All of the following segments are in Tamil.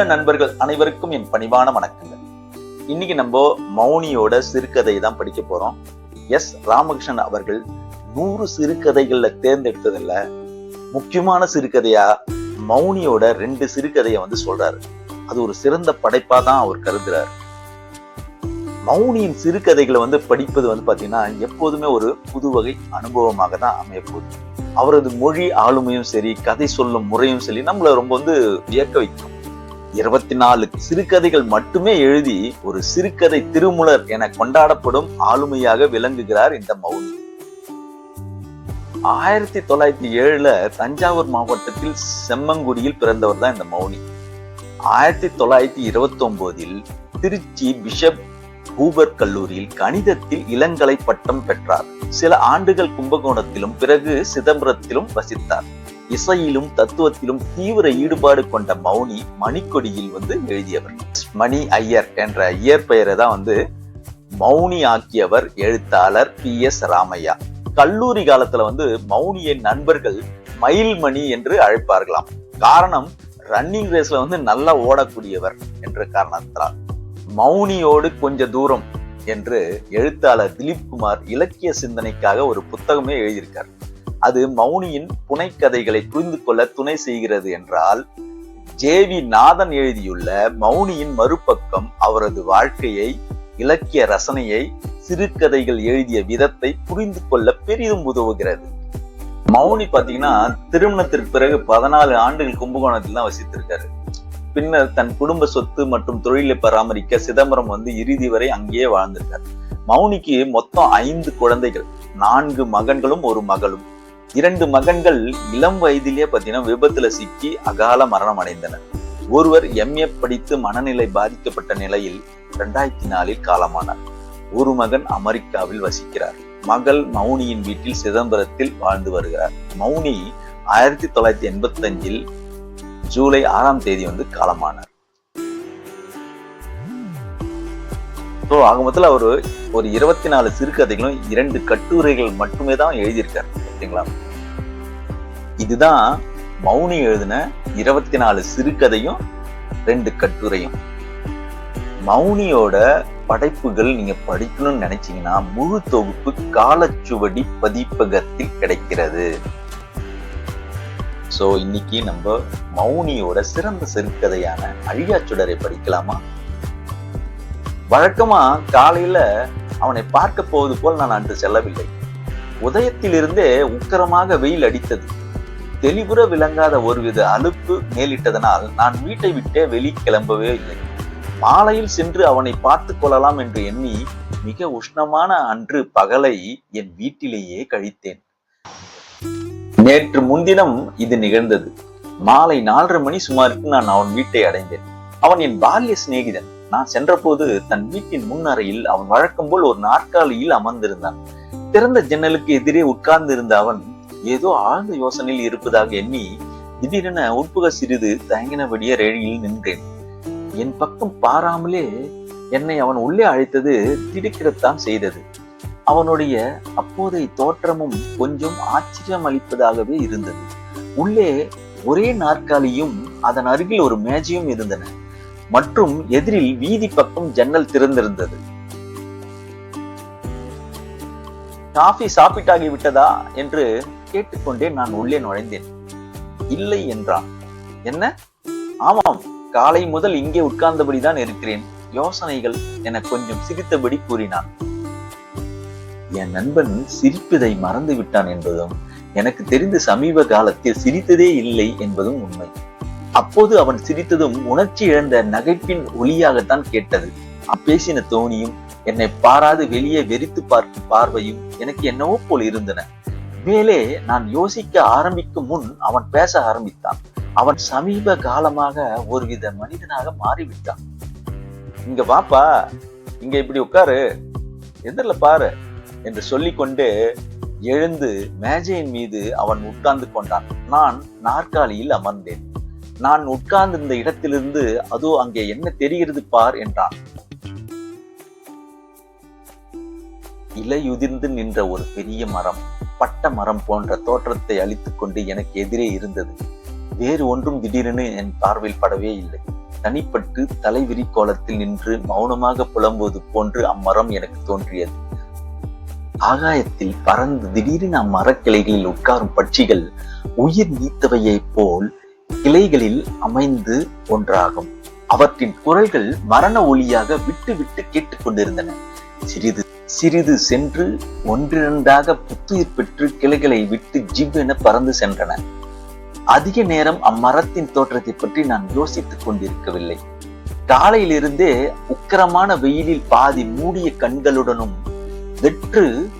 அன்புள்ள நண்பர்கள் அனைவருக்கும் என் பணிவான வணக்கங்கள். இன்னைக்கு நம்ம மௌனியோட சிறுகதை தான் படிக்க போறோம். எஸ். ராமகிருஷ்ணன் அவர்கள் நூறு சிறுகதைகள்ல தேர்ந்தெடுத்ததுல முக்கியமான சிறுகதையா மௌனியோட ரெண்டு சிறுகதையை வந்து சொல்றாரு. அது ஒரு சிறந்த படைப்பா தான் அவர் கருதுறாரு. மௌனியின் சிறுகதைகளை வந்து படிப்பது வந்து பாத்தீங்கன்னா எப்போதுமே ஒரு புது வகை அனுபவமாக தான் அமைய போகுது. அவரது மொழி ஆளுமையும் சரி கதை சொல்லும் முறையும் சரி நம்மளை ரொம்ப வந்து வியக்க வைக்கும். இருபத்தி நாலு சிறுகதைகள் மட்டுமே எழுதி ஒரு சிறுகதை திருமுலர் என கொண்டாடப்படும் ஆளுமையாக விளங்குகிறார் இந்த மௌனி. ஆயிரத்தி தொள்ளாயிரத்தி ஏழுல தஞ்சாவூர் மாவட்டத்தில் செம்மங்குடியில் பிறந்தவர் தான் இந்த மௌனி. ஆயிரத்தி தொள்ளாயிரத்தி இருபத்தி ஒன்பதில் திருச்சி பிஷப் ஹூபர் கல்லூரியில் கணிதத்தில் இளங்கலை பட்டம் பெற்றார். சில ஆண்டுகள் கும்பகோணத்திலும் பிறகு சிதம்பரத்திலும் வசித்தார். இசையிலும் தத்துவத்திலும் தீவிர ஈடுபாடு கொண்ட மௌனி மணிக்கொடியில் வந்து எழுதியவர். மணி ஐயர் என்ற இயற்பெயரை தான் வந்து மௌனி ஆக்கியவர் எழுத்தாளர் பி எஸ் ராமையா. கல்லூரி காலத்துல வந்து மௌனியின் நண்பர்கள் மயில்மணி என்று அழைப்பார்களாம். காரணம் ரன்னிங் ரேஸ்ல வந்து நல்லா ஓடக்கூடியவர் என்ற காரணத்தால். மௌனியோடு கொஞ்ச தூரம் என்று எழுத்தாளர் திலீப் குமார் இலக்கிய சிந்தனைக்காக ஒரு புத்தகமே எழுதியிருக்கார். அது மௌனியின் புனைக்கதைகளை புரிந்து கொள்ள துணை செய்கிறது என்றால் ஜே வி நாதன் எழுதியுள்ள மௌனியின் மறுபக்கம் அவரது வாழ்க்கையை இலக்கிய ரசனையை சிறுகதைகள் எழுதிய விதத்தை புரிந்து கொள்ள பெரிதும் உதவுகிறது. மௌனி பாத்தீங்கன்னா திருமணத்திற்கு பிறகு பதினாலு ஆண்டுகள் கும்பகோணத்தில் தான் வசித்திருக்காரு. பின்னர் தன் குடும்ப சொத்து மற்றும் தொழிலை பராமரிக்க சிதம்பரம் வந்து இறுதி வரை அங்கேயே வாழ்ந்திருக்கார். மௌனிக்கு மொத்தம் ஐந்து குழந்தைகள் நான்கு மகன்களும் ஒரு மகளும். இரண்டு மகன்கள் இளம் வயதிலேயே பார்த்தீங்கன்னா விபத்துல சிக்கி அகால மரணம் அடைந்தனர். ஒருவர் எம்ஏ படித்து மனநிலை பாதிக்கப்பட்ட நிலையில் இரண்டாயிரத்தி நாலில் காலமானார். ஒரு மகன் அமெரிக்காவில் வசிக்கிறார். மகள் மௌனியின் வீட்டில் சிதம்பரத்தில் வாழ்ந்து வருகிறார். மௌனி ஆயிரத்தி தொள்ளாயிரத்தி எண்பத்தி அஞ்சில் ஜூலை ஆறாம் தேதி வந்து காலமானார். ஸோ ஆக மொத்தத்தில் அவர் ஒரு இருபத்தி நாலு சிறுகதைகளும் இரண்டு கட்டுரைகள் மட்டுமே தான் எழுதியிருக்கார் ஓகேங்களா இதுதான் மௌனி எழுதின இருபத்தி நாலு சிறுகதையும் ரெண்டு கட்டுரையும். மௌனியோட படைப்புகள் நீங்க படிக்கணும்னு நினைச்சீங்கன்னா முழு தொகுப்பு காலச்சுவடி பதிப்பகத்தில் கிடைக்கிறது. சோ இன்னைக்கு நம்ம மௌனியோட சிறந்த சிறுகதையான அழியாச்சுடரை படிக்கலாமா? வழக்கமா காலையில அவனை பார்க்க போவது போல் நான் அன்று செல்லவில்லை. உதயத்திலிருந்தே உக்கரமாக வெயில் அடித்தது. தெளிவுற விளங்காத ஒருவித அலுப்பு மேலிட்டதனால் நான் வீட்டை விட்டே வெளி கிளம்பவே இல்லை. மாலையில் சென்று அவனை பார்த்து கொள்ளலாம் என்று எண்ணி மிக உஷ்ணமான அன்று பகலை என் வீட்டிலேயே கழித்தேன். நேற்று முன்தினம் இது நிகழ்ந்தது. மாலை நாலரை மணி சுமாருக்கு நான் அவன் வீட்டை அடைந்தேன். அவன் என் பால்ய சிநேகிதன். நான் சென்றபோது தன் வீட்டின் முன்னறையில் அவன் வழக்கம் போல் ஒரு நாற்காலியில் அமர்ந்திருந்தான். திறந்த ஜன்னலுக்கு எதிரே உட்கார்ந்து இருந்த அவன் ஏதோ ஆழ்ந்த யோசனையில் இருப்பதாக எண்ணி திடீரென உட்புக சிறிது தயங்கினபடியே ரேடியில் நின்றேன். என் பக்கம் பாராமலே என்னை அவன் உள்ளே அழைத்தது திடுக்கிடத்தான் செய்தது. அவனுடைய அப்போதைய தோற்றமும் கொஞ்சம் ஆச்சரியம் அளிப்பதாகவே இருந்தது. உள்ளே ஒரே நாற்காலியும் அதன் அருகில் ஒரு மேஜையும் இருந்தன. மற்றும் எதிரில் வீதி பக்கம் ஜன்னல் திறந்திருந்தது. காஃபி சாப்பிட்டாகி விட்டதா என்று கேட்டுக்கொண்டே நான் உள்ளே நுழைந்தேன். இல்லை என்றான். என்ன? ஆமாம் காலை முதல் இங்கே உட்கார்ந்தபடிதான் இருக்கிறேன். யோசனைகள் என கொஞ்சம் சிரித்தபடி கூறினான். என் நண்பன் சிரிப்பதை மறந்து விட்டான் என்பதும் எனக்கு தெரிந்து சமீப காலத்தில் சிரித்ததே இல்லை என்பதும் உண்மை. அப்போது அவன் சிரித்ததும் உணர்ச்சி இழந்த நகைப்பின் ஒளியாகத்தான் கேட்டது. அப்பேசின தோணியும் என்னை பாராது வெளியே வெறித்து பார்க்கும் பார்வையும் எனக்கு என்னவோ போல் இருந்தன. மேலே நான் யோசிக்க ஆரம்பிக்கும் முன் அவன் பேச ஆரம்பித்தான். அவன் சமீப காலமாக ஒருவித மனிதனாக மாறிவிட்டான். இங்க வாப்பா இங்க இப்படி உட்காரு. எதிரில் பாரு என்று சொல்லிக்கொண்டு எழுந்து மேஜையின் மீது அவன் உட்கார்ந்து கொண்டான். நான் நாற்காலியில் அமர்ந்தேன். நான் உட்கார்ந்திருந்த இடத்திலிருந்து அதோ அங்கே என்ன தெரிகிறது பார் என்றான். இலையுதிர்ந்து நின்ற ஒரு பெரிய மரம் பட்ட மரம் போன்ற தோற்றத்தை அழித்துக் கொண்டு எனக்கு எதிரே இருந்தது. வேறு ஒன்றும் திடீரென என் பார்வையில் படவே இல்லை. தனிப்பட்டு தலைவிரி கோலத்தில் நின்று மௌனமாக புலம்புவது போன்று அம்மரம் எனக்கு தோன்றியது. ஆகாயத்தில் பறந்து திடீரென அம்மரக்கிளைகளில் உட்காரும் பட்சிகள் உயிர் நீத்தவையைப் போல் கிளைகளில் அமைந்து ஒன்றாகும். அவற்றின் குரல்கள் மரண ஒளியாக விட்டு விட்டு கேட்டுக்கொண்டிருந்தன சிறிது சிறிது சென்று ஒன்றிரண்டாக புத்துயிர் பெற்று கிளைகளை விட்டு ஜிவ்வென பறந்து சென்றன. அதிக நேரம் அம்மரத்தின் தோற்றத்தை பற்றி நான் யோசித்துக் கொண்டிருக்கவில்லை. காலையிலிருந்தே உக்கரமான வெயிலில் பாதி மூடிய கண்களுடனும் வெற்று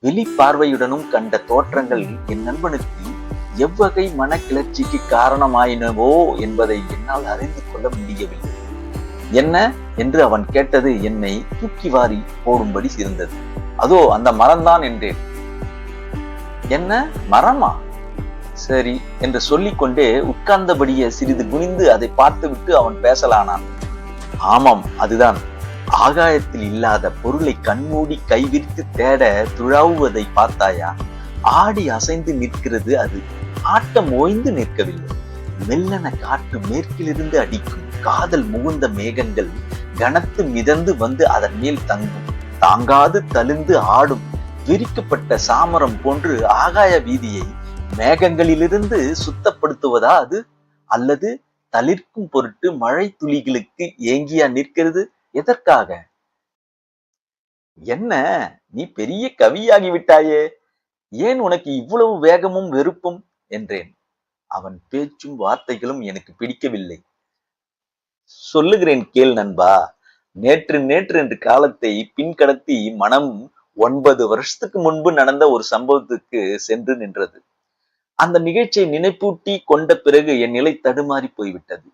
வெளி பார்வையுடனும் கண்ட தோற்றங்கள் என் நண்பனுக்கு எவ்வகை மனக்கிளர்ச்சிக்கு காரணமாயினவோ என்பதை என்னால் அறிந்து கொள்ள முடியவில்லை. என்ன என்று அவன் கேட்டது என்னை தூக்கி வாரி போடும்படி இருந்தது. அதோ அந்த மரம்தான் என்றேன். என்ன? மரமா? சரி என்று சொல்லிக்கொண்டே உட்கார்ந்தபடியே சிறிது குனிந்து அதை பார்த்துவிட்டு அவன் பேசலானான். ஆமாம் அதுதான். ஆகாயத்தில் இல்லாத பொருளை கண்மூடி கைவிரித்து தேட துழாவுவதை பார்த்தாயா? ஆடி அசைந்து நிற்கிறது அது. ஆட்டம் ஓய்ந்து நிற்கவில்லை. மெல்லன காற்று மேற்கிலிருந்து அடிக்கும். காதல் முகுந்த மேகங்கள் கனத்து மிதந்து வந்து அதன் மேல் தங்கும். தாங்காது தழுந்து ஆடும். விரிக்கப்பட்ட சாமரம் போன்று ஆகாய வீதியை மேகங்களிலிருந்து சுத்தப்படுத்துவதா அது? அல்லது தளிர்க்கும் பொருட்டு மழை துளிகளுக்கு ஏங்கியா நிற்கிறது? எதற்காக? என்ன? நீ பெரிய கவியாகி விட்டாயே ஏன் உனக்கு இவ்வளவு வேகமும் வெறுப்பும்? என்றேன். அவன் பேச்சும் வார்த்தைகளும் எனக்கு பிடிக்கவில்லை. சொல்லுகிறேன் கேள் நண்பா நேற்று நேற்று என்று காலத்தை பின்கடத்தி மனம் ஒன்பது வருஷத்துக்கு முன்பு நடந்த ஒரு சம்பவத்துக்கு சென்று நின்றது. அந்த நிகழ்ச்சியை நினைப்பூட்டி கொண்ட பிறகு என் நிலை தடுமாறி போய்விட்டது.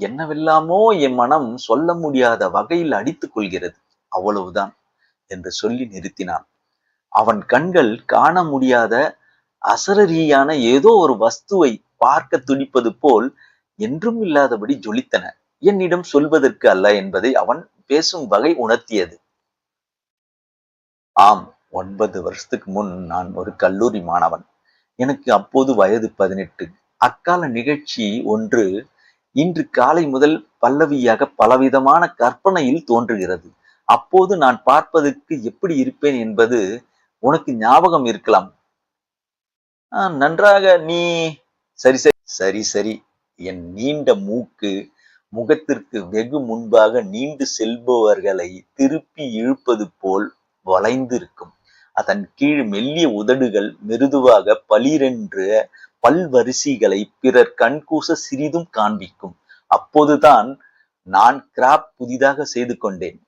என்னவெல்லாமோ என் மனம் சொல்ல முடியாத வகையில் அடித்துக் கொள்கிறது. அவ்வளவுதான் என்று சொல்லி நிறுத்தினான். அவன் கண்கள் காண முடியாத அசரரியான ஏதோ ஒரு வஸ்துவை பார்க்க துடிப்பது போல் என்றும் இல்லாதபடி ஜொலித்தன. என்னிடம் சொல்வதற்கு அல்ல என்பதை அவன் பேசும் வகை உணர்த்தியது. ஆம் ஒன்பது வருஷத்துக்கு முன் நான் ஒரு கல்லூரி மாணவன். எனக்கு அப்போது வயது பதினெட்டு. அக்கால நிகழ்ச்சி ஒன்று இன்று காலை முதல் பல்லவியாக பலவிதமான கற்பனையில் தோன்றுகிறது. அப்போது நான் பார்ப்பதற்கு எப்படி இருப்பேன் என்பது உனக்கு ஞாபகம் இருக்கலாம். நன்றாக நீ சரி சரி சரி சரி. என் நீண்ட மூக்கு முகத்திற்கு வெகு முன்பாக நீண்டு செல்பவர்களை திருப்பி இழுப்பது போல் வளைந்திருக்கும். அதன் கீழ் மெல்லிய உதடுகள் மெருதுவாக பளிரென்று பல்வரிசைகளை பிறர் கண்கூச சிறிதும் காண்பிக்கும். அப்போதுதான் நான் கிராப் புதிதாக செய்து கொண்டேன்.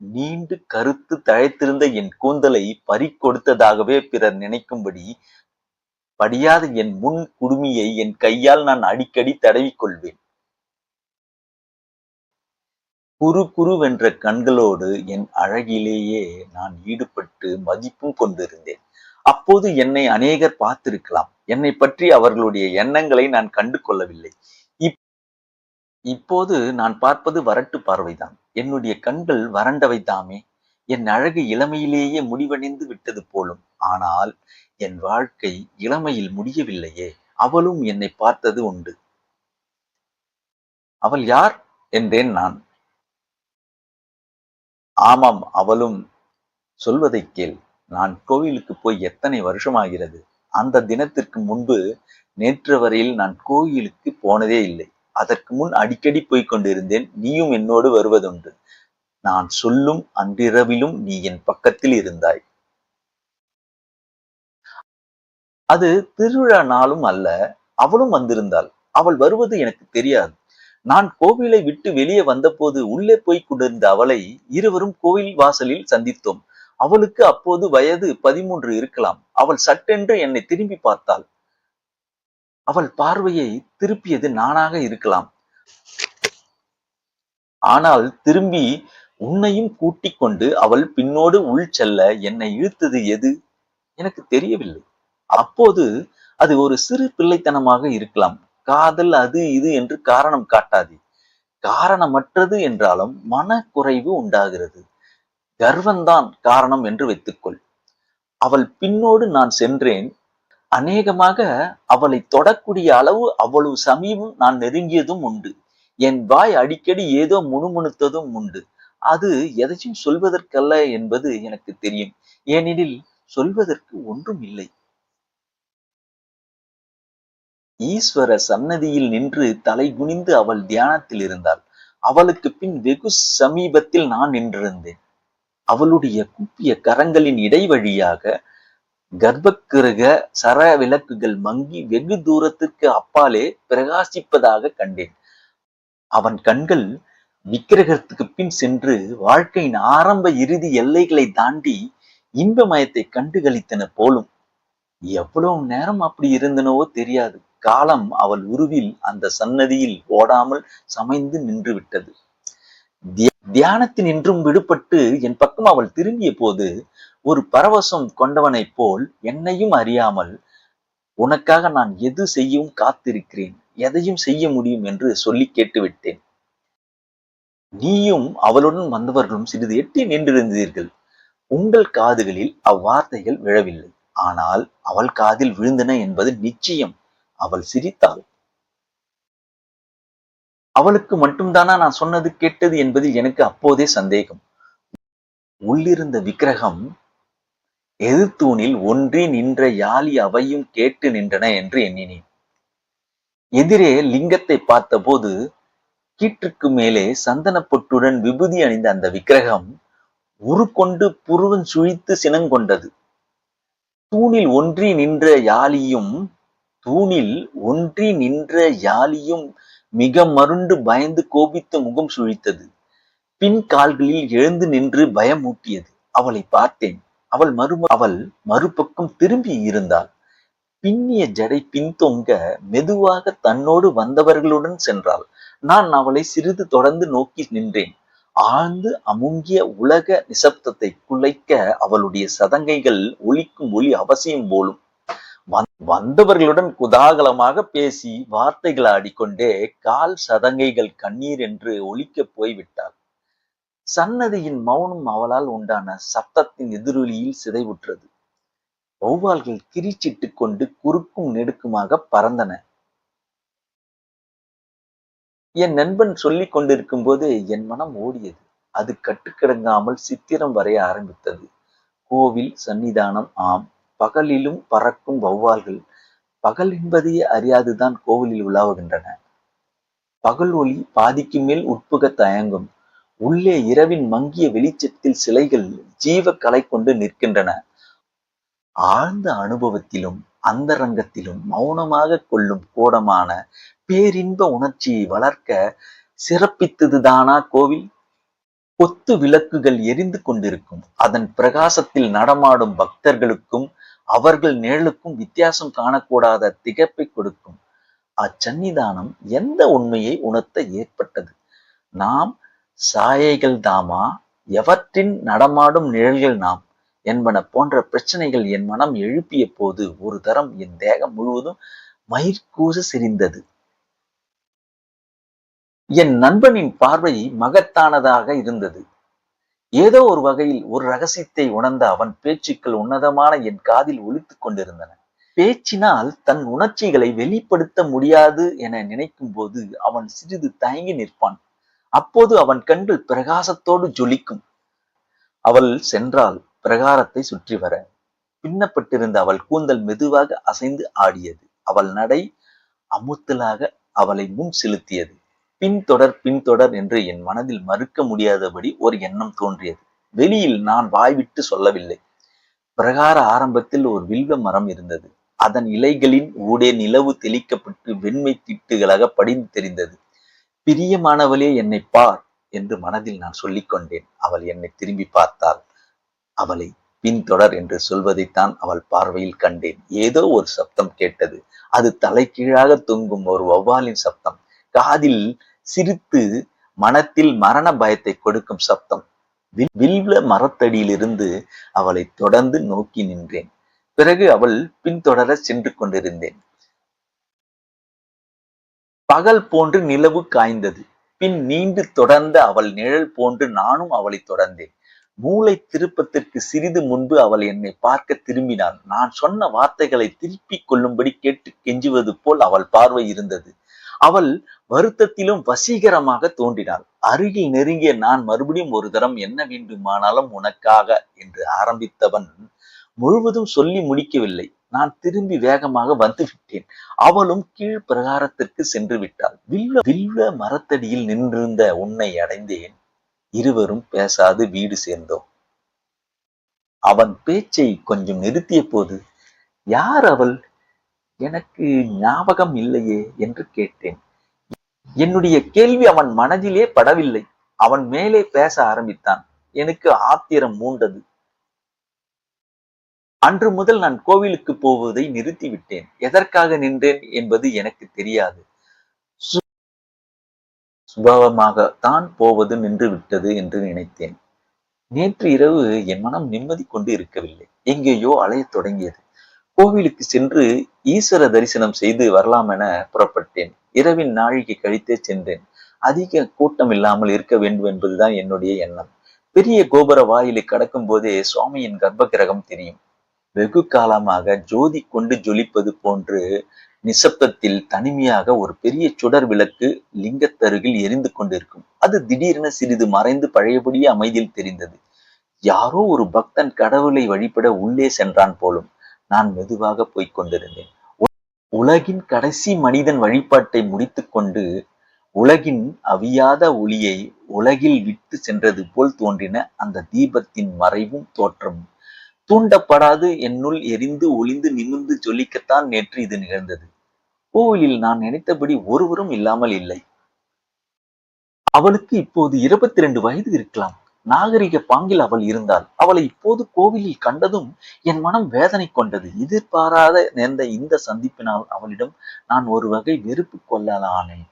நீண்டு கருத்து தழைத்திருந்த என் கூந்தலை பறிக்கொடுத்ததாகவே பிறர் நினைக்கும்படி படியாத என் முன் குடுமியை என் கையால் நான் அடிக்கடி தடவிக் கொள்வேன் குறு குருவென்ற கண்களோடு என் அழகிலேயே நான் ஈடுபட்டு மதிப்பும் கொண்டிருந்தேன். அப்போது என்னை அநேகர் பார்த்திருக்கலாம். என்னை பற்றி அவர்களுடைய எண்ணங்களை நான் கண்டு கொள்ளவில்லை இப் இப்போது நான் பார்ப்பது வரட்டு பார்வைதான். என்னுடைய கண்கள் வறண்டவை தாமே என் அழகு இளமையிலேயே முடிவடைந்து விட்டது போலும். ஆனால் என் வாழ்க்கை இளமையில் முடியவில்லையே அவளும் என்னை பார்த்தது உண்டு. அவள் யார் என்றேன் நான். ஆமாம் அவளும் சொல்வதை கேள். நான் கோவிலுக்கு போய் எத்தனை வருஷமாகிறது? அந்த தினத்திற்கு முன்பு நேற்று வரையில் நான் கோயிலுக்கு போனதே இல்லை. அதற்கு முன் அடிக்கடி போய்க் கொண்டிருந்தேன். நீயும் என்னோடு வருவதுண்டு. நான் சொல்லும் அன்றிரவிலும் நீ என் பக்கத்தில் இருந்தாய். அது திருவிழா நாளும் அல்ல அவளும் வந்திருந்தாள். அவள் வருவது எனக்கு தெரியாது. நான் கோவிலை விட்டு வெளியே வந்தபோது உள்ளே போய் கொண்டிருந்த அவளை இருவரும் கோவில் வாசலில் சந்தித்தோம். அவளுக்கு அப்போது வயது பதிமூன்று இருக்கலாம். அவள் சட்டென்று என்னை திரும்பி பார்த்தாள். அவள் பார்வையை திருப்பியது நானாக இருக்கலாம். ஆனால் திரும்பி உன்னையும் கூட்டிக் கொண்டு அவள் பின்னோடு உள் செல்ல என்னை இழுத்தது எது? எனக்கு தெரியவில்லை. அப்போது அது ஒரு சிறு பிள்ளைத்தனமாக இருக்கலாம். காதல் அது இது என்று காரணம் காட்டாது. காரணமற்றது என்றாலும் மனக்குறைவு உண்டாகிறது. கர்வந்தான் காரணம் என்று வைத்துக்கொள். அவள் பின்னோடு நான் சென்றேன். அநேகமாக அவளை தொடக்கூடிய அளவு அவ்வளவு சமீபம் நான் நெருங்கியதும் உண்டு. என் வாய் அடிக்கடி ஏதோ முணுமுணுத்ததும் உண்டு. அது எதையும் சொல்வதற்கல்ல என்பது எனக்கு தெரியும். ஏனெனில் சொல்வதற்கு ஒன்றும் இல்லை. ஈஸ்வர சன்னதியில் நின்று தலை குனிந்து அவள் தியானத்தில் இருந்தாள். அவளுக்கு பின் வெகு சமீபத்தில் நான் நின்றிருந்தேன். அவளுடைய குப்பிய கரங்களின் இடைவழியாக கர்ப்பகிருக சர விளக்குகள் மங்கி வெகு தூரத்துக்கு அப்பாலே பிரகாசிப்பதாக கண்டேன். அவன் கண்கள் விக்கிரகத்துக்கு பின் சென்று வாழ்க்கையின் ஆரம்ப இறுதி எல்லைகளை தாண்டி இன்பமயத்தை கண்டுகளித்தன போலும். எவ்வளவு நேரம் அப்படி இருந்தனவோ தெரியாது. காலம் அவள் உருவில் அந்த சன்னதியில் ஓடாமல் சமைந்து நின்று விட்டது. தியானத்தின் நின்றும் விடுபட்டு என் பக்கம் அவள் திரும்பிய போது ஒரு பரவசம் கொண்டவனைப் போல் என்னையும் அறியாமல் உனக்காக நான் எது செய்யவும் காத்திருக்கிறேன்? எதையும் செய்ய முடியும்? என்று சொல்லி கேட்டுவிட்டேன். நீயும் அவளுடன் வந்தவர்களும் சிறிது எட்டி நின்றிருந்தீர்கள். உங்கள் காதுகளில் அவ்வார்த்தைகள் விழவில்லை. ஆனால் அவள் காதில் விழுந்தன என்பது நிச்சயம். அவள் சிரித்தாள். அவளுக்கு மட்டும்தானா நான் சொன்னது கேட்டது என்பதில் எனக்கு அப்போதே சந்தேகம். உள்ளிருந்த விக்கிரகம் எதிர்த்தூணில் ஒன்றி நின்ற யாழி அவையும் கேட்டு நின்றன என்று எண்ணினேன். எதிரே லிங்கத்தை பார்த்தபோது கீற்றுக்கு மேலே சந்தனப்பொட்டுடன் விபூதி அணிந்த அந்த விக்கிரகம் உருக்கொண்டு புருவன் சுழித்து சினங்கொண்டது. தூணில் ஒன்றி நின்ற யாழியும் தூணில் ஒன்றி நின்ற யாழியும் மிக மருண்டு பயந்து கோபித்து முகம் சுழித்தது. பின் கால்களில் எழுந்து நின்று பயமூட்டியது. அவளை பார்த்தேன். அவள் மறு அவள் மறுபக்கம் திரும்பி இருந்தாள். பின்னிய ஜடை பின்தொங்க மெதுவாக தன்னோடு வந்தவர்களுடன் சென்றாள். நான் அவளை சிறிது தொடர்ந்து நோக்கி நின்றேன். ஆழ்ந்து அமுங்கிய உலக நிசப்தத்தை குலைக்க அவளுடைய சதங்கைகள் ஒலிக்கும் ஒலி அவசியம் போலும். வந்தவர்களுடன் குதாகலமாக பேசி வார்த்தைகள் ஆடிக்கொண்டே கால் சதங்கைகள் கண்ணீர் என்று ஒலிக்கப் போய்விட்டாள். சன்னதியின் மௌனம் அவளால் உண்டான சப்தத்தின் எதிரொலியில் சிதைவுற்றது. வௌவால்கள் கிரிச்சிட்டு கொண்டு குறுக்கும் நெடுக்குமாக பறந்தன. என் நண்பன் சொல்லிக் கொண்டிருக்கும் போது என் மனம் ஓடியது. அது கட்டுக்கிடங்காமல் சித்திரம் வரைய ஆரம்பித்தது. கோவில் சன்னிதானம் ஆம். பகலிலும் பறக்கும் வௌவால்கள். பகல் என்பதையே அறியாதுதான் கோவிலில் உலாவுகின்றன. பகல் ஒளி பாதிக்கு மேல் உட்புக தயங்கும். உள்ளே இரவின் மங்கிய வெளிச்சத்தில் சிலைகள் ஜீவ கலை கொண்டு நிற்கின்றன. ஆழ்ந்த அனுபவத்திலும் அந்தரங்கத்திலும் மௌனமாக கொள்ளும் கோடமான பேரின்ப உணர்ச்சியை வளர்க்க சிறப்பித்ததுதானா கோவில்? கொத்து விளக்குகள் எரிந்து கொண்டிருக்கும். அதன் பிரகாசத்தில் நடமாடும் பக்தர்களுக்கும் அவர்கள் நிழலுக்கும் வித்தியாசம் காணக்கூடாத திகப்பை கொடுக்கும். அச்சன்னிதானம் எந்த உண்மையை உணர்த்த ஏற்பட்டது? நாம் சாயைகள் தாமா எவற்றின் நடமாடும் நிழல்கள் நாம்? என்பன போன்ற பிரச்சனைகள் என் மனம் எழுப்பிய போது ஒரு தரம் என் தேகம் முழுவதும் மயிர்கூச சிரிந்தது என் நண்பனின் பார்வை மகத்தானதாக இருந்தது. ஏதோ ஒரு வகையில் ஒரு ரகசியத்தை உணர்ந்த அவன் பேச்சுக்கள் உன்னதமான என் காதில் ஒழித்துக் கொண்டிருந்தன. பேச்சினால் தன் உணர்ச்சிகளை வெளிப்படுத்த முடியாது என நினைக்கும் போது அவன் சிறிது தயங்கி நிற்பான். அப்போது அவன் கண்கள் பிரகாசத்தோடு ஜொலிக்கும். அவள் சென்றாள். பிரகாரத்தை சுற்றி வர. பின்னப்பட்டிருந்த அவள் கூந்தல் மெதுவாக அசைந்து ஆடியது. அவள் நடை அமுத்தலாக அவளை முன் செலுத்தியது. பின்தொடர் பின்தொடர் என்று என் மனதில் மறுக்க முடியாதபடி ஒரு எண்ணம் தோன்றியது. வெளியில் நான் வாய்விட்டு சொல்லவில்லை. பிரகார ஆரம்பத்தில் ஒரு வில்வ மரம் இருந்தது. அதன் இலைகளின் ஊடே நிலவு தெளிக்கப்பட்டு வெண்மை திட்டுகளாக படிந்து தெரிந்தது. பிரியமானவளே என்னை பார் என்று மனதில் நான் சொல்லிக்கொண்டேன். அவள் என்னை திரும்பி பார்த்தாள். அவளை பின்தொடர் என்று சொல்வதைத்தான் அவள் பார்வையில் கண்டேன். ஏதோ ஒரு சப்தம் கேட்டது. அது தலைகீழாக தொங்கும் ஒரு வௌவாலின் சப்தம். காதில் சிரித்து மனத்தில் மரண பயத்தை கொடுக்கும் சப்தம். வில்வ மரத்தடியிலிருந்து அவளை தொடர்ந்து நோக்கி நின்றேன். பிறகு அவள் பின்தொடர சென்று கொண்டிருந்தேன். பகல் போன்று நிலவு காய்ந்தது. பின் நீண்டு தொடர்ந்த அவள் நிழல் போன்று நானும் அவளை தொடர்ந்தேன். மூளை திருப்பத்திற்கு சிறிது முன்பு அவள் என்னை பார்க்க திரும்பினாள். நான் சொன்ன வார்த்தைகளை திருப்பிக் கொள்ளும்படி கேட்டு கெஞ்சுவது போல் அவள் பார்வை இருந்தது. அவள் வருத்தத்திலும் வசீகரமாக தோன்றினாள். அருகில் நெருங்கிய நான் மறுபடியும் ஒரு தரம் என்ன வேண்டுமானாலும் உனக்காக என்று ஆரம்பித்தவன் முழுவதும் சொல்லி முடிக்கவில்லை. நான் திரும்பி வேகமாக வந்து விட்டேன். அவளும் கீழ் பிரகாரத்திற்கு சென்று விட்டாள். வில்வ வில்வ மரத்தடியில் நின்றிருந்த உன்னை அடைந்தேன். இருவரும் பேசாது வீடு சேர்ந்தோம். அவன் பேச்சை கொஞ்சம் நிறுத்திய போது யார் அவள்? எனக்கு ஞாபகம் இல்லையே என்று கேட்டேன். என்னுடைய கேள்வி அவன் மனதிலே படவில்லை. அவன் மேலே பேச ஆரம்பித்தான். எனக்கு ஆத்திரம் மூண்டது. அன்று முதல் நான் கோவிலுக்கு போவதை நிறுத்திவிட்டேன். எதற்காக நின்றேன் என்பது எனக்கு தெரியாது. சுபாவமாக தான் போவது நின்று விட்டது என்று நினைத்தேன். நேற்று இரவு என் மனம் நிம்மதி கொண்டு இருக்கவில்லை. எங்கேயோ அலையத் தொடங்கியது. கோவிலுக்கு சென்று ஈஸ்வர தரிசனம் செய்து வரலாம் என புறப்பட்டேன். இரவின் நாழிகை கழித்தே சென்றேன். அதிக கூட்டம் இல்லாமல் இருக்க வேண்டும் என்பதுதான் என்னுடைய எண்ணம். பெரிய கோபுர வாயிலை கடக்கும் போதே சுவாமியின் கர்ப்ப கிரகம் தெரியும். வெகு காலமாக ஜோதி கொண்டு ஜொலிப்பது போன்று நிசப்தத்தில் தனிமையாக ஒரு பெரிய சுடர் விளக்கு லிங்கத்தருகில் எரிந்து கொண்டிருக்கும். அது திடீரென சிறிது மறைந்து பழையபடியே அமைதியில் தெரிந்தது. யாரோ ஒரு பக்தன் கடவுளை வழிபட உள்ளே சென்றான் போலும் நான் மெதுவாக போய்க் கொண்டிருந்தேன். உலகின் கடைசி மனிதன் வழிபாட்டை முடித்துக்கொண்டு உலகின் அவியாத ஒளியை உலகில் விட்டு சென்றது போல் தோன்றின அந்த தீபத்தின் மறைவும் தோற்றமும் தூண்டப்படாது என்னுள் எரிந்து ஒளிந்து நிமிர்ந்து ஜொலிக்கத்தான் நேற்று இது நிகழ்ந்தது. கோவிலில் நான் நினைத்தபடி ஒருவரும் இல்லாமல் இல்லை. அவளுக்கு இப்போது இருபத்தி ரெண்டு வயது இருக்கலாம். நாகரிக பாங்கில் அவள் இருந்தாள். அவளை இப்போது கோவிலில் கண்டதும் என் மனம் வேதனை கொண்டது. எதிர்பாராத நேர்ந்த இந்த சந்திப்பினால் அவளிடம் நான் ஒரு வகை வெறுப்பு கொள்ளலானேன்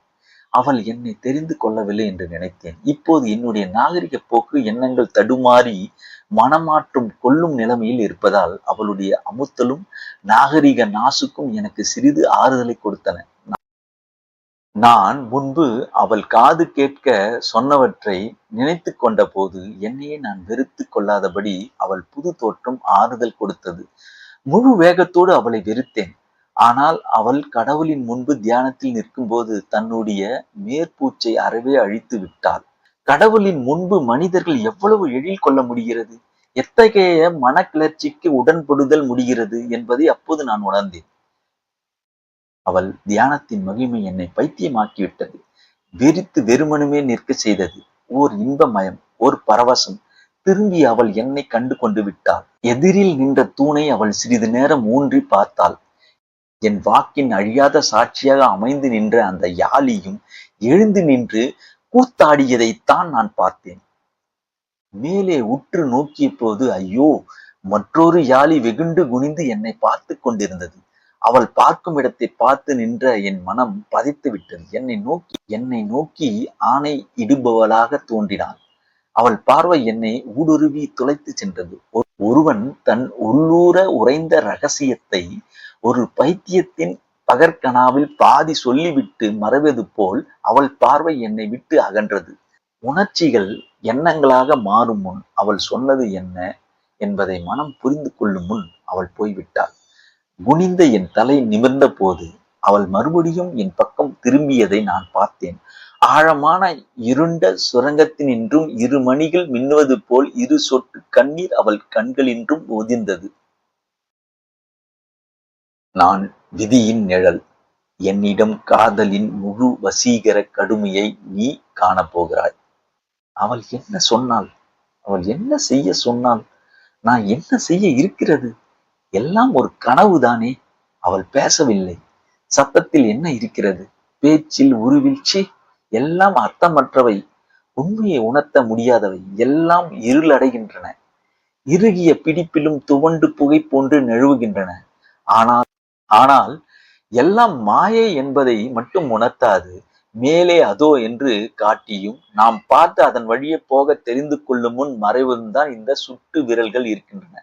அவள் என்னை தெரிந்து கொள்ளவில்லை என்று நினைத்தேன். இப்போது என்னுடைய நாகரிக போக்கு எண்ணங்கள் தடுமாறி மனமாற்றம் கொல்லும் நிலைமையில் இருப்பதால் அவளுடைய அமுத்தலும் நாகரிக நாசுக்கும் எனக்கு சிறிது ஆறுதலை கொடுத்தன. நான் முன்பு அவள் காது கேட்க சொன்னவற்றை நினைத்து கொண்ட போது என்னையே நான் வெறுத்து கொள்ளாதபடி அவள் புது தோற்றம் ஆறுதல் கொடுத்தது. முழு வேகத்தோடு அவளை வெறுத்தேன். ஆனால் அவள் கடவுளின் முன்பு தியானத்தில் நிற்கும்போது தன்னுடைய மேற்பூச்சை அறவே அழித்து விட்டாள். கடவுளின் முன்பு மனிதர்கள் எவ்வளவு எழில் கொள்ள முடிகிறது? எத்தகைய மனக்கிளர்ச்சிக்கு உடன்படுதல் முடிகிறது என்பதை அப்போது நான் உணர்ந்தேன். அவள் தியானத்தின் மகிமை என்னை பைத்தியமாக்கிவிட்டது. வெறித்து வெறுமனுமே நிற்க செய்தது. ஓர் இன்பமயம் ஓர் பரவசம். திரும்பி அவள் என்னை கண்டு கொண்டு விட்டாள். எதிரில் நின்ற தூணை அவள் சிறிது நேரம் ஊன்றி பார்த்தாள். என் வாக்கின் அழியாத சாட்சியாக அமைந்து நின்ற அந்த யாழியும் எழுந்து நின்று கூத்தாடியதைத்தான் நான் பார்த்தேன். மேலே உற்று நோக்கிய போது ஐயோ மற்றொரு யாழி வெகுண்டு குனிந்து என்னை பார்த்து கொண்டிருந்தது. அவள் பார்க்கும் இடத்தை பார்த்து நின்ற என் மனம் பதைத்து விட்டது. என்னை நோக்கி என்னை நோக்கி ஆணை இடுபவளாக தோன்றினாள். அவள் பார்வை என்னை ஊடுருவி துளைத்து சென்றது. ஒருவன் தன் உள்ளூர உறைந்த ரகசியத்தை ஒரு பைத்தியத்தின் பகற்கனாவில் பாதி சொல்லிவிட்டு மறைவது போல் அவள் பார்வை என்னை விட்டு அகன்றது. உணர்ச்சிகள் எண்ணங்களாக மாறும் முன் அவள் சொன்னது என்ன என்பதை மனம் புரிந்து கொள்ளும் முன் அவள் போய்விட்டாள். குனிந்த என் தலை நிமிர்ந்த போது அவள் மறுபடியும் என் பக்கம் திரும்பியதை நான் பார்த்தேன். ஆழமான இருண்ட சுரங்கத்தினின்றும் இரு மணிகள் மின்னுவது போல் இரு சொட்டு கண்ணீர் அவள் கண்களின்றும் ஒதிந்தது நான் விதியின் நிழல். என்னிடம் காதலின் முழு வசீகர கடுமையை நீ காணப்போகிறாய் அவள் என்ன சொன்னாள்? அவள் என்ன செய்ய சொன்னாள்? நான் என்ன செய்ய இருக்கிறது? எல்லாம் ஒரு கனவுதானே? அவள் பேசவில்லை. சத்தத்தில் என்ன இருக்கிறது? பேச்சில் உருவீழ்ச்சி எல்லாம் அர்த்தமற்றவை. உண்மையை உணர்த்த முடியாதவை. எல்லாம் இருளடைகின்றன. இறுகிய பிடிப்பிலும் துவண்டு புகை போன்று நழுவுகின்றன. ஆனால் ஆனால் எல்லாம் மாயை என்பதை மட்டும் உணர்த்தாது மேலே அதோ என்று காட்டியும் நாம் பார்த்து அதன் வழியே போக தெரிந்து கொள்ளும் முன் மறைவதும் தான் இந்த சுட்டு விரல்கள் இருக்கின்றன.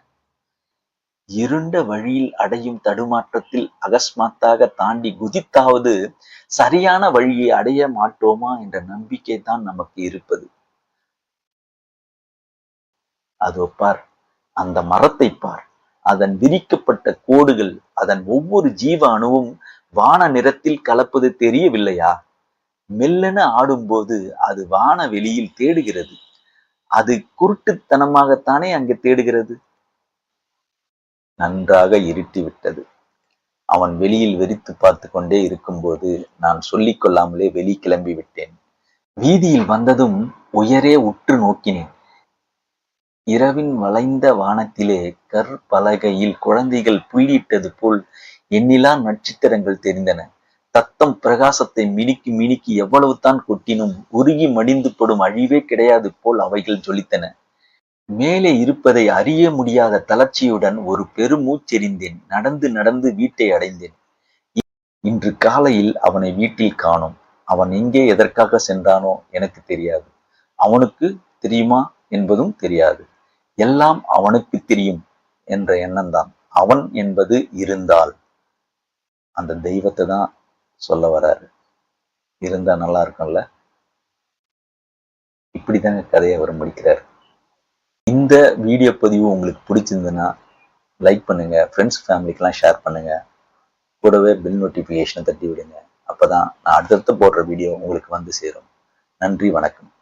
இருண்ட வழியில் அடையும் தடுமாற்றத்தில் அகஸ்மாத்தாக தாண்டி குதித்தாவது சரியான வழியை அடைய மாட்டோமா என்ற நம்பிக்கை தான் நமக்கு இருப்பது. அதோ பார் அந்த மரத்தை பார். அதன் விரிக்கப்பட்ட கோடுகள் அதன் ஒவ்வொரு ஜீவ அணுவும் வான நிறத்தில் கலப்பது தெரியவில்லையா? மெல்லென ஆடும்போது அது வான வெளியில் தேடுகிறது. அது குருட்டுத்தனமாகத்தானே அங்கு தேடுகிறது? நன்றாக இருட்டி விட்டது. அவன் வெளியில் வெறித்து பார்த்து கொண்டே இருக்கும்போது நான் சொல்லிக் கொள்ளாமலே வெளி கிளம்பி விட்டேன். வீதியில் வந்ததும் உயரே உற்று நோக்கினேன். இரவின் வளைந்த வானத்திலே கற்பலகையில் குழந்தைகள் புள்ளியிட்டது போல் எண்ணிலா நட்சத்திரங்கள் தெரிந்தன. தத்தம் பிரகாசத்தை மினுக்கி மினுக்கி எவ்வளவு தான் கொட்டினும் உருகி மடிந்து படும் அழிவே கிடையாது போல் அவைகள் ஜொலித்தன. மேலே இருப்பதை அறிய முடியாத தளர்ச்சியுடன் ஒரு பெருமூச்செறிந்தேன். நடந்து நடந்து வீட்டை அடைந்தேன். இன்று காலையில் அவனை வீட்டில் காணோம். அவன் எங்கே எதற்காக சென்றானோ எனக்கு தெரியாது. அவனுக்கு தெரியுமா என்பதும் தெரியாது. எல்லாம் அவனுக்கு தெரியும் என்ற எண்ணம்தான். அவன் என்பது இருந்தால். அந்த தெய்வத்தை தான் சொல்ல வராரு. இருந்தா நல்லா இருக்கும்ல? இப்படிதாங்க கதையை அவர் முடிக்கிறார். இந்த வீடியோ பதிவு உங்களுக்கு பிடிச்சிருந்ததுன்னா லைக் பண்ணுங்க. ஃப்ரெண்ட்ஸ் ஃபேமிலிக்கெல்லாம் ஷேர் பண்ணுங்க. கூடவே பில் நோட்டிஃபிகேஷனை தட்டி விடுங்க. அப்பதான் நான் அடுத்தடுத்து போடுற வீடியோ உங்களுக்கு வந்து சேரும். நன்றி வணக்கம்.